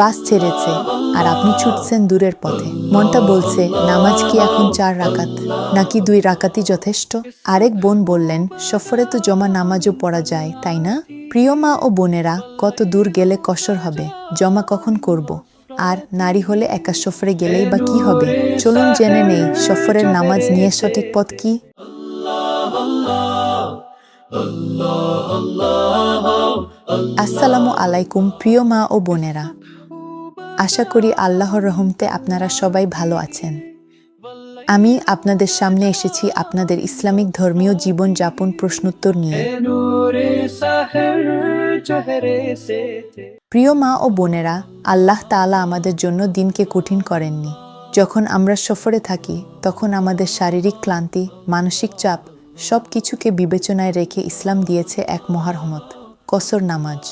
বাস ছেড়েছে আর আপনি ছুটছেন দূরের পথে। মনটা বলছে, নামাজ কি এখন চার রাকাত? নাকি দুই রাকাতই যথেষ্ট? আরেক বোন বললেন, সফরে তো জমা নামাজও পড়া যায়, তাই না? প্রিয় মা ও বোনেরা, কত দূর গেলে কসর হবে? জমা কখন করব। আর নারী হলে একা সফরে গেলেই বা কি হবে? চলুন জেনে নেই, সফরের নামাজ নিয়ে সঠিক পথ কি? আসসালামু আলাইকুম, প্রিয় মা ও বোনেরা। আশা করি আল্লাহর রহমতে আপনারা সবাই ভালো আছেন। আমি আপনাদের সামনে এসেছি আপনাদের ইসলামিক ধর্মীয় জীবন যাপন প্রশ্নোত্তর নিয়ে। প্রিয় মা ও বোনেরা, আল্লাহ তালা আমাদের জন্য দিনকে কঠিন করেননি। যখন আমরা সফরে থাকি, তখন আমাদের শারীরিক ক্লান্তি, মানসিক চাপ সব কিছুকে বিবেচনায় রেখে ইসলাম দিয়েছে এক মহারহমত, কসর নামাজ।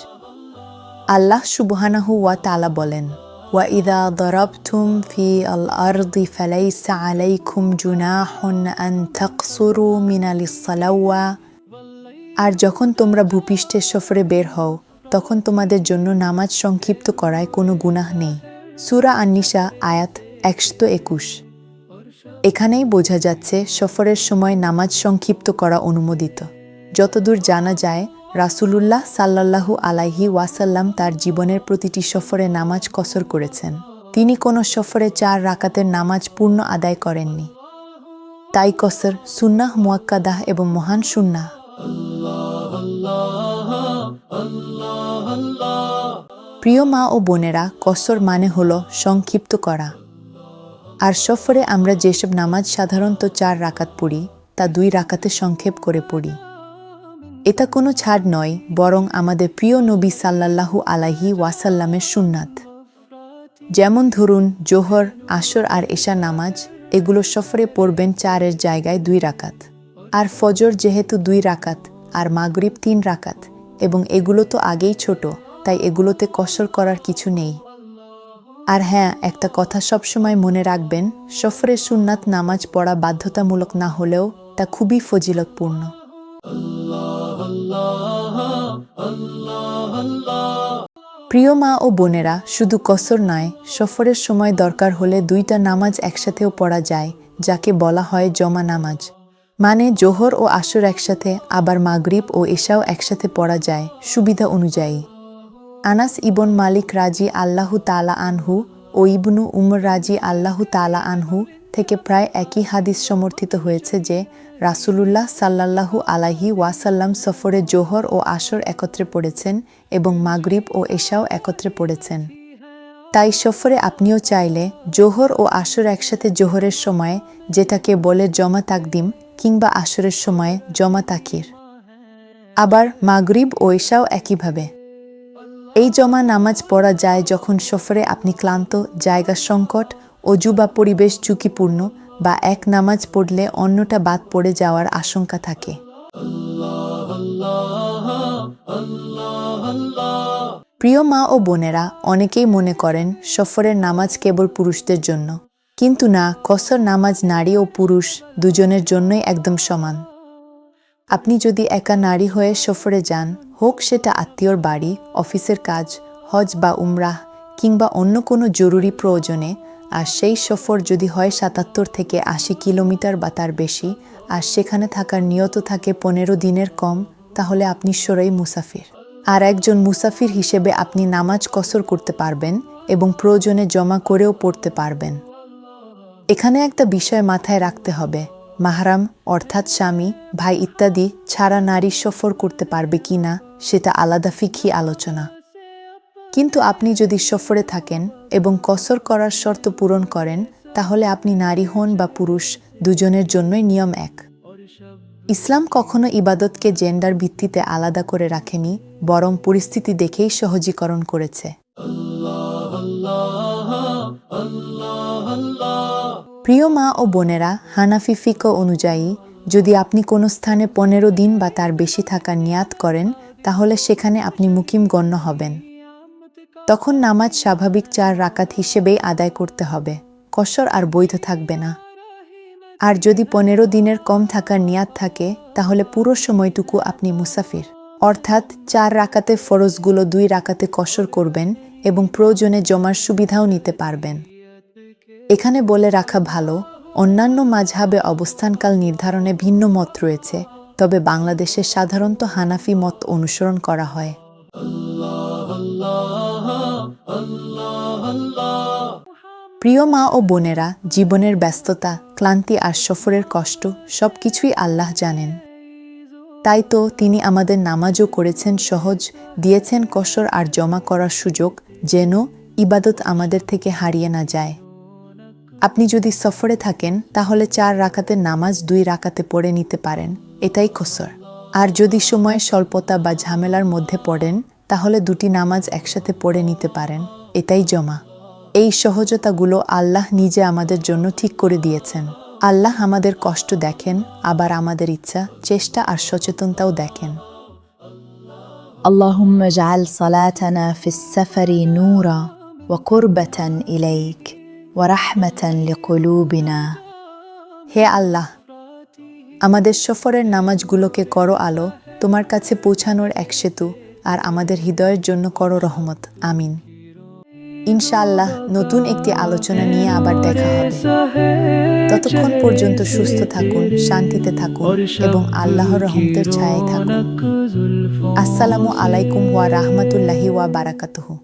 আল্লাহ সুবহানাহু ওয়া তালা বলেন দরাবতুম ফি আল আরদি ফালাইসা আলাইকুম জুনাহুন আন তাকসুরু মিনালিস সালাওয়া আর যখন তোমরা ভূপৃষ্ঠের সফরে বের হও, তখন তোমাদের জন্য নামাজ সংক্ষিপ্ত করায় কোনো গুনাহ নেই। সুরা আন্নিসা, আয়াত একশো একুশ। এখানেই বোঝা যাচ্ছে সফরের সময় নামাজ সংক্ষিপ্ত করা অনুমোদিত। যতদূর জানা যায় রাসূলুল্লাহ সাল্লাল্লাহু আলাইহি ওয়াসাল্লাম তার জীবনের প্রতিটি সফরে নামাজ কসর করেছেন। তিনি কোনো সফরে চার রাকাতের নামাজ পূর্ণ আদায় করেননি। তাই কসর সুন্নাহ মুয়াক্কাদাহ এবং মহান সুন্নাহ। প্রিয় মা ও বোনেরা, কসর মানে হল সংক্ষিপ্ত করা। আর সফরে আমরা যেসব নামাজ সাধারণত চার রাকাত পড়ি, তা দুই রাকাতে সংক্ষেপ করে পড়ি। এটা কোনো ছাড় নয়, বরং আমাদের প্রিয় নবী সাল্লাল্লাহু আলাহি ওয়াসাল্লামের সুন্নাত। যেমন ধরুন, জোহর, আসর আর এশা নামাজ, এগুলো সফরে পড়বেন চারের জায়গায় দুই রাকাত। আর ফজর যেহেতু দুই রাকাত, আর মাগরিব তিন রাকাত, এবং এগুলো তো আগেই ছোট, তাই এগুলোতে কসর করার কিছু নেই। আর হ্যাঁ একটা কথা সবসময় মনে রাখবেন সফরে সুন্নাত নামাজ পড়া বাধ্যতামূলক না হলেও তা খুবই ফজিলতপূর্ণ। প্রিয় মা ও বোনেরা, শুধু কসর নয়, সফরের সময় দরকার হলে দুইটা নামাজ একসাথেও পড়া যায়, যাকে বলা হয় জমা নামাজ। মানে জোহর ও আসর একসাথে, আবার মাগরিব ও এশাও একসাথে পড়া যায়, সুবিধা অনুযায়ী। আনাস ইবন মালিক রাজি আল্লাহু তালা আনহু ও ইবনু উমর রাজি আল্লাহু তালা আনহু থেকে প্রায় একই হাদিস সমর্থিত হয়েছে যে রাসূলুল্লাহ সাল্লাল্লাহু আলাহি ওয়াসাল্লাম সফরে জোহর ও আসর একত্রে পড়েছেন এবং মাগরিব ও এশাও একত্রে পড়েছেন। তাই সফরে আপনিও চাইলে জোহর ও আসর একসাথে জোহরের সময়, যেটাকে বলে জমা তাকদিম, কিংবা আসরের সময় জমা তাকির। আবার মাগরিব ও এশাও একইভাবে। এই জমা নামাজ পড়া যায় যখন সফরে আপনি ক্লান্ত, জায়গা সংকট অজু বা পরিবেশ ঝুঁকিপূর্ণ বা এক নামাজ পড়লে অন্যটা বাদ পড়ে যাওয়ার আশঙ্কা থাকে। প্রিয় মা ও বোনেরা, অনেকেই মনে করেন সফরের নামাজ কেবল পুরুষদের জন্য। কিন্তু না, কসর নামাজ নারী ও পুরুষ দুজনের জন্যই একদম সমান। আপনি যদি একা নারী হয়ে সফরে যান, হোক সেটা আত্মীয়র বাড়ি, অফিসের কাজ, হজ বা উমরাহ কিংবা অন্য কোনো জরুরি প্রয়োজনে আর সেই সফর যদি হয় সাতাত্তর থেকে আশি কিলোমিটার বা তার বেশি, আর সেখানে থাকার নিয়ত থাকে পনেরো দিনের কম, তাহলে আপনি সরই মুসাফির। আর একজন মুসাফির হিসেবে আপনি নামাজ কসর করতে পারবেন এবং প্রয়োজনে জমা করেও পড়তে পারবেন। এখানে একটা বিষয় মাথায় রাখতে হবে, মাহারাম, অর্থাৎ স্বামী, ভাই ইত্যাদি ছাড়া নারী সফর করতে পারবে কি না সেটা আলাদা ফিকি আলোচনা। কিন্তু আপনি যদি সফরে থাকেন এবং কসর করার শর্ত পূরণ করেন, তাহলে আপনি নারী হন বা পুরুষ, দুজনের জন্যই নিয়ম এক। ইসলাম কখনো ইবাদতকে জেন্ডার ভিত্তিতে আলাদা করে রাখেনি, বরং পরিস্থিতি দেখেই সহজীকরণ করেছে। প্রিয় মা ও বোনেরা, হানাফি ফিকো অনুযায়ী, যদি আপনি কোনো স্থানে পনেরো দিন বা তার বেশি থাকার নিয়াত করেন, তাহলে সেখানে আপনি মুকিম গণ্য হবেন। তখন নামাজ স্বাভাবিক চার রাকাত হিসেবেই আদায় করতে হবে। কসর আর বৈধ থাকবে না। আর যদি পনেরো দিনের কম থাকার নিয়াত থাকে, তাহলে পুরো সময়টুকু আপনি মুসাফির। অর্থাৎ চার রাকাতে ফরজগুলো দুই রাকাতে কসর করবেন এবং প্রয়োজনে জমার সুবিধাও নিতে পারবেন। এখানে বলে রাখা ভালো, অন্যান্য মাঝহাবে অবস্থানকাল নির্ধারণে ভিন্ন মত রয়েছে, তবে বাংলাদেশে সাধারণত হানাফি মত অনুসরণ করা হয়। প্রিয় মা ও বোনেরা, জীবনের ব্যস্ততা, ক্লান্তি আর সফরের কষ্ট সব কিছুই আল্লাহ জানেন। তাই তো তিনি আমাদের নামাজও করেছেন সহজ, দিয়েছেন কসর আর জমা করার সুযোগ যেন ইবাদত আমাদের থেকে হারিয়ে না যায়। আপনি যদি সফরে থাকেন, তাহলে চার রাকাতের নামাজ দুই রাকাতে পড়ে নিতে পারেন, এটাই কসর। আর যদি সময়, স্বল্পতা বা ঝামেলার মধ্যে পড়েন, তাহলে দুটি নামাজ একসাথে পড়ে নিতে পারেন, এটাই জমা। এই সহজতাগুলো আল্লাহ নিজে আমাদের জন্য ঠিক করে দিয়েছেন আল্লাহ আমাদের কষ্ট দেখেন আবার আমাদের ইচ্ছা চেষ্টা আর সচেতনতাও দেখেন اللهم اجعل صلاتنا في السفر نورا وقربة إليك ورحمة لقلوبنا হে আল্লাহ আমাদের সফরের নামাজগুলোকে করো আলো তোমার কাছে পৌঁছানোর এক সেতু আর আমাদের হৃদয়ের জন্য করো রহমত আমিন ইনশাআল্লাহ নতুন একটি আলোচনা নিয়ে আবার দেখা হবে। ততক্ষণ পর্যন্ত সুস্থ থাকুন, শান্তিতে থাকুন এবং আল্লাহর রহমতের ছায়ায় থাকুন। আসসালামু আলাইকুম ওয়া রাহমাতুল্লাহি ওয়া বারাকাতুহু।